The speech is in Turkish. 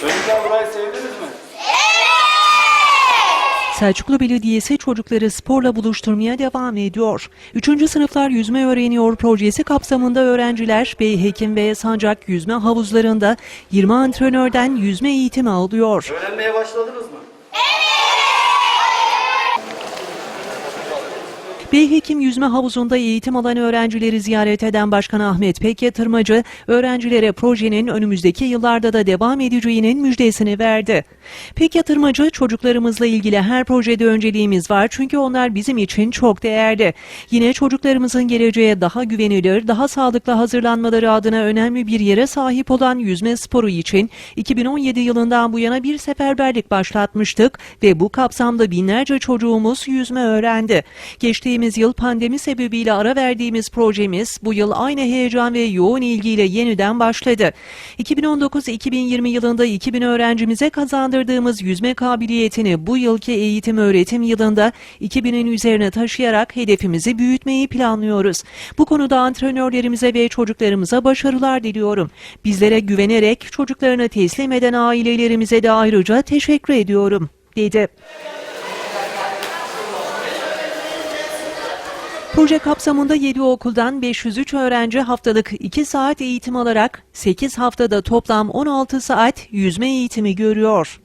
Çocuklar burayı sevdiniz mi? Selçuklu Belediyesi çocukları sporla buluşturmaya devam ediyor. Üçüncü sınıflar yüzme öğreniyor projesi kapsamında öğrenciler Beyhekim ve Sancak yüzme havuzlarında 20 antrenörden yüzme eğitimi alıyor. Öğrenmeye başladınız mı? Beyhekim Yüzme Havuzu'nda eğitim alan öğrencileri ziyaret eden Başkan Ahmet Pek Yatırmacı, öğrencilere projenin önümüzdeki yıllarda da devam edeceğinin müjdesini verdi. Pek Yatırmacı, çocuklarımızla ilgili her projede önceliğimiz var çünkü onlar bizim için çok değerli. Yine çocuklarımızın geleceğe daha güvenilir, daha sağlıklı hazırlanmaları adına önemli bir yere sahip olan yüzme sporu için 2017 yılından bu yana bir seferberlik başlatmıştık ve bu kapsamda binlerce çocuğumuz yüzme öğrendi. Geçtiğimiz yıl pandemi sebebiyle ara verdiğimiz projemiz bu yıl aynı heyecan ve yoğun ilgiyle yeniden başladı. 2019-2020 yılında 2000 öğrencimize kazandırdığımız yüzme kabiliyetini bu yılki eğitim öğretim yılında 2000'in üzerine taşıyarak hedefimizi büyütmeyi planlıyoruz. Bu konuda antrenörlerimize ve çocuklarımıza başarılar diliyorum. Bizlere güvenerek çocuklarını teslim eden ailelerimize de ayrıca teşekkür ediyorum, dedi. Proje kapsamında 7 okuldan 503 öğrenci haftalık 2 saat eğitim alarak 8 haftada toplam 16 saat yüzme eğitimi görüyor.